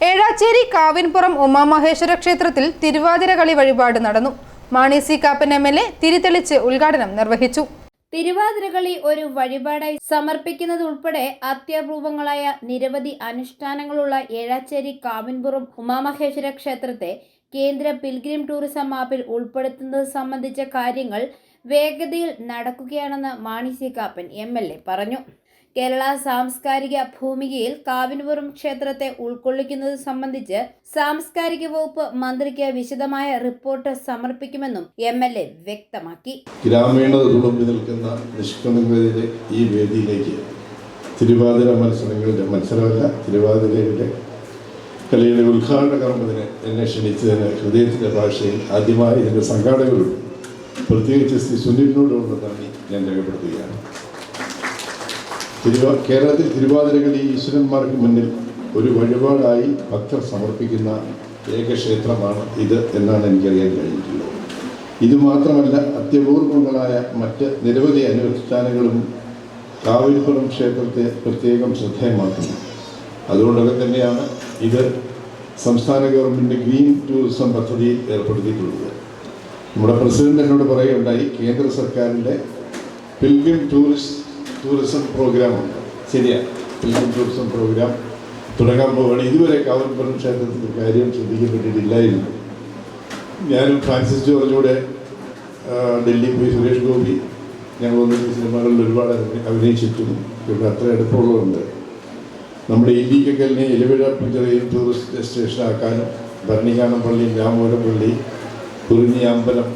ഏഴാച്ചേരി കാവിൻപുറം ഉമാമഹേശ്വര ക്ഷേത്രത്തിൽ തിരുവാതിര കളി വഴിപാട് നടന്നു. Mani C Kappan M L A തിരിതെളിച്ച് ഉദ്ഘാടനം നിർവഹിച്ചു. തിരുവാതിരകളി ഒരു വഴിപാടായി സമർപ്പിക്കുന്നത് ഉൾപ്പെടെ അത്യപൂർവങ്ങളായ നിരവധി അനുഷ്ഠാനങ്ങളുള്ള ഏഴാച്ചേരി കാവിൻപുറം ഉമാമഹേശ്വര ക്ഷേത്രത്തെ കേന്ദ്ര പിൽഗ്രിം ടൂറിസം മാപ്പിൽ ഉൾപ്പെടുത്തുന്നത് സംബന്ധിച്ച കാര്യങ്ങൾ വേഗതയിൽ നടക്കുകയാണെന്ന് മാണി സി കാപ്പൻ എം പറഞ്ഞു. കേരള സാംസ്കാരിക ഭൂമികയിൽ കാവിൻപുറം ക്ഷേത്രത്തെ ഉൾക്കൊള്ളിക്കുന്നത് സംബന്ധിച്ച് സാംസ്കാരിക വകുപ്പ് മന്ത്രിക്ക് വിശദമായ റിപ്പോർട്ട് സമർപ്പിക്കുമെന്നും എം എൽ എ വ്യക്തമാക്കി. ഗ്രാമീണ തുളുമ്പി നിൽക്കുന്ന നിഷ്കണങ്ങളിലെ ഈ വേദിയിലേക്ക് തിരുവാതിര മത്സരങ്ങളുടെ മത്സരമല്ല തിരുവാതിരയുടെ കലയുടെ ഉദ്ഘാടന കർമ്മത്തിന് എന്നെ ക്ഷണിച്ചതിന് ഹൃദയത്തിന്റെ ഭാഷയിൽ ആദ്യമായി എന്റെ സംഘാടകരോടും പ്രത്യേകിച്ച് ശ്രീ സുനിലിനോടുള്ള നന്ദി ഞാൻ രേഖപ്പെടുത്തുകയാണ്. തിരുവാ കേരളത്തിൽ തിരുവാതിരകളി ഈശ്വരന്മാർക്ക് മുന്നിൽ ഒരു വഴിപാടായി ഭക്തർ സമർപ്പിക്കുന്ന ഏക ക്ഷേത്രമാണ് ഇത് എന്നാണ് എനിക്കറിയാൻ കഴിഞ്ഞിട്ടുള്ളത്. ഇതുമാത്രമല്ല അത്യപൂർവങ്ങളായ മറ്റ് നിരവധി അനുഷ്ഠാനങ്ങളും കാവിൽപ്പുറം ക്ഷേത്രത്തെ പ്രത്യേകം ശ്രദ്ധേയമാക്കുന്നു. അതുകൊണ്ടൊക്കെ തന്നെയാണ് ഇത് സംസ്ഥാന ഗവൺമെന്റ് ഗ്രീൻ ടൂറിസം പദ്ധതിയിൽ ഏർപ്പെടുത്തിയിട്ടുള്ളത്. നമ്മുടെ പ്രസിഡന്റ് എന്നോട് പറയുകയുണ്ടായി കേന്ദ്ര സർക്കാരിന്റെ പിൽഗ്രിം ടൂറിസ്റ്റ് ടൂറിസം പ്രോഗ്രാം. ശരിയാ പിൽഗ്രിം ടൂറിസം പ്രോഗ്രാം തുടങ്ങാൻ പോവുകയാണ്. ഇതുവരെ കാവൽപ്പുറം ക്ഷേത്രത്തിന്റെ കാര്യം ശ്രദ്ധിക്കപ്പെട്ടിട്ടില്ലായിരുന്നു. ഞാനും ഫ്രാൻസിസ് ജോർജൂടെ ഡൽഹി പോയി സുരേഷ് ഗോപി ഞങ്ങൾ ഒന്നിച്ച് സിനിമകളിൽ ഒരുപാട് അഭിനയിച്ചിട്ടുണ്ട് അഭിനയിച്ചിട്ടും ഇവിടെ അത്ര എടുപ്പുള്ളതുണ്ട് നമ്മുടെ ഇല്ലിക്കക്കലിനെ എലിവിഴ പിഞ്ചറയും ടൂറിസ്റ്റ് ഡെസ്റ്റിനേഷൻ ആക്കാനും ഭരണികാനം പള്ളി രാമപുരം പള്ളി കുറിഞ്ഞി അമ്പലം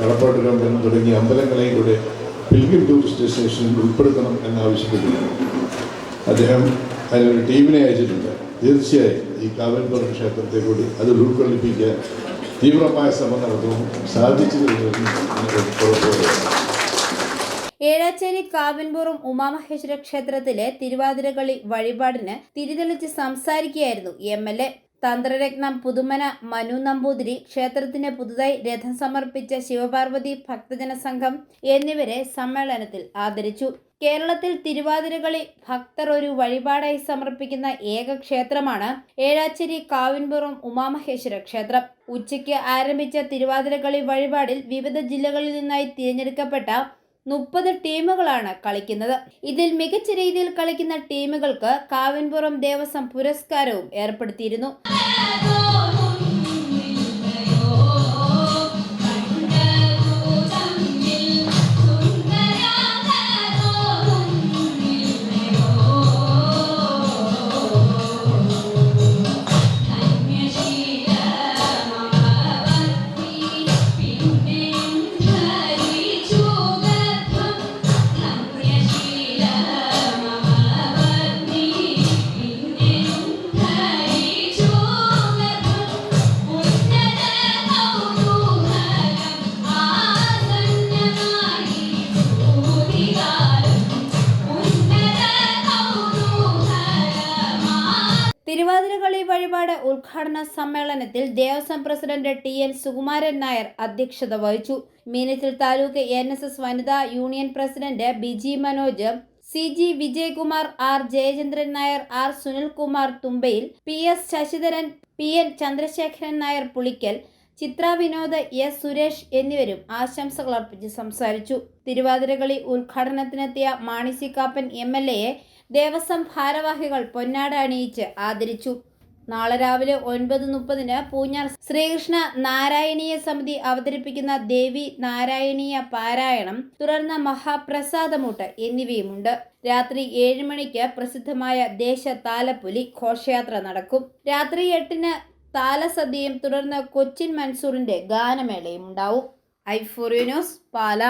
കടപ്പാട്ടുരമ്പലം തുടങ്ങിയ അമ്പലങ്ങളെയും കൂടെ പിൽഗ്രിം ടൂറിസ്റ്റ് സ്റ്റേഷനിൽ ഉൾപ്പെടുത്തണം എന്നാവശ്യപ്പെട്ടിരുന്നു. അദ്ദേഹം അതിനൊരു ടീമിനെ അയച്ചിട്ടുണ്ട്. തീർച്ചയായും ഈ കാവൽപുറം ക്ഷേത്രത്തെ കൂടി അത് ഉൾക്കൊള്ളിപ്പിക്കാൻ തീവ്രമായ ശ്രമം നടത്തും സാധിച്ചു ഏഴാച്ചേരി കാവൻപുറം ഉമാമഹേശ്വര ക്ഷേത്രത്തിലെ തിരുവാതിരകളി വഴിപാടിന് തിരിതെളിച്ച് സംസാരിക്കുകയായിരുന്നു എം എൽ എ തന്ത്രരത്നം പുതുമന മനു നമ്പൂതിരി ക്ഷേത്രത്തിന് പുതുതായി രഥം സമർപ്പിച്ച ശിവപാർവതി ഭക്തജന സംഘം എന്നിവരെ സമ്മേളനത്തിൽ ആദരിച്ചു. കേരളത്തിൽ തിരുവാതിരകളി ഭക്തർ ഒരു വഴിപാടായി സമർപ്പിക്കുന്ന ഏക ക്ഷേത്രമാണ് ഏഴാച്ചേരി കാവിൻപുറം ഉമാമഹേശ്വര ക്ഷേത്രം. ഉച്ചയ്ക്ക് ആരംഭിച്ച തിരുവാതിരകളി വഴിപാടിൽ വിവിധ ജില്ലകളിൽ നിന്നായി തിരഞ്ഞെടുക്കപ്പെട്ട മുപ്പത് ടീമുകളാണ് കളിക്കുന്നത്. ഇതിൽ മികച്ച രീതിയിൽ കളിക്കുന്ന ടീമുകൾക്ക് കാവിൻപുറം ദേവസ്വം പുരസ്കാരവും ഏർപ്പെടുത്തിയിരുന്നു. തിരുവാതിരകളി വഴിപാട് ഉദ്ഘാടന സമ്മേളനത്തിൽ Devaswom president T N Sukumaran Nair അധ്യക്ഷത വഹിച്ചു. Meenachil taluk N S S വനിതാ union president Biji Manoj C G Vijayakumar R Jayachandran Nair R Sunilkumar Thumbayil P S Sasidharan P N Chandrasekharan Nair Pulickal Chithra Vinod S Suresh എന്നിവരും ആശംസകൾ അർപ്പിച്ച് സംസാരിച്ചു. Thiruvathirakali ഉദ്ഘാടനത്തിനെത്തിയ Mani C Kappan M L എയെ Devaswom ഭാരവാഹികൾ പൊന്നാട അണിയിച്ച് ആദരിച്ചു. നാളെ രാവിലെ ഒൻപത് മുപ്പതിന് പൂഞ്ഞാർ ശ്രീകൃഷ്ണ നാരായണീയ സമിതി അവതരിപ്പിക്കുന്ന ദേവി നാരായണീയ പാരായണം തുടർന്ന് മഹാപ്രസാദമൂട്ട് എന്നിവയുമുണ്ട്. രാത്രി ഏഴ് മണിക്ക് പ്രസിദ്ധമായ ദേശ താലപ്പുലി ഘോഷയാത്ര നടക്കും. രാത്രി എട്ടിന് താലസദ്യയും തുടർന്ന് കൊച്ചിൻ മൻസൂറിന്റെ ഗാനമേളയും ഉണ്ടാവും. I for you news Pala.